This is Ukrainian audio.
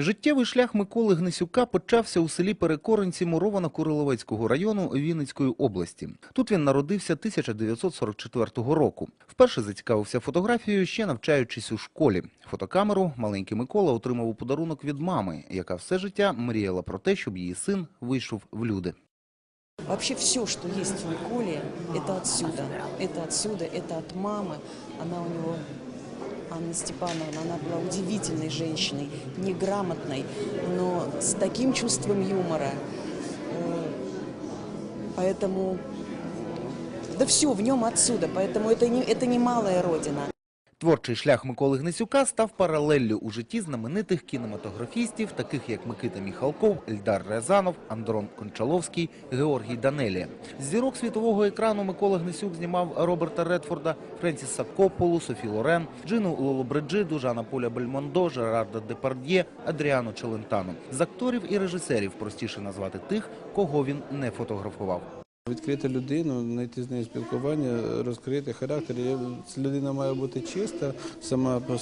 Життєвий шлях Миколи Гнесюка почався у селі Перекоренці Муровано-Куриловецького району Вінницької області. Тут він народився 1944 року. Вперше зацікавився фотографією, ще навчаючись у школі. Фотокамеру маленький Микола отримав у подарунок від мами, яка все життя мріяла про те, щоб її син вийшов в люди. Вообще все, что есть в Николе, это отсюда. Это отсюда, это от мамы. Она у него, Анна Степановна, она была удивительной женщиной, неграмотной, но с таким чувством юмора. Э, Поэтому, да все в нем отсюда, поэтому это не, это не малая родина. Творчий шлях Миколи Гнесюка став паралеллю у житті знаменитих кінематографістів, таких як Микита Міхалков, Ельдар Рязанов, Андрон Кончаловський, Георгій Данелія. З зірок світового екрану Микола Гнесюк знімав Роберта Редфорда, Френсіса Копполу, Софі Лорен, Джину Лоло Бриджиду, Жана Поля Бельмондо, Жерарда Депард'є, Адріану Челентано. З акторів і режисерів простіше назвати тих, кого він не фотографував. Відкрити людину, знайти з нею спілкування, розкрити характер. Людина має бути чиста сама по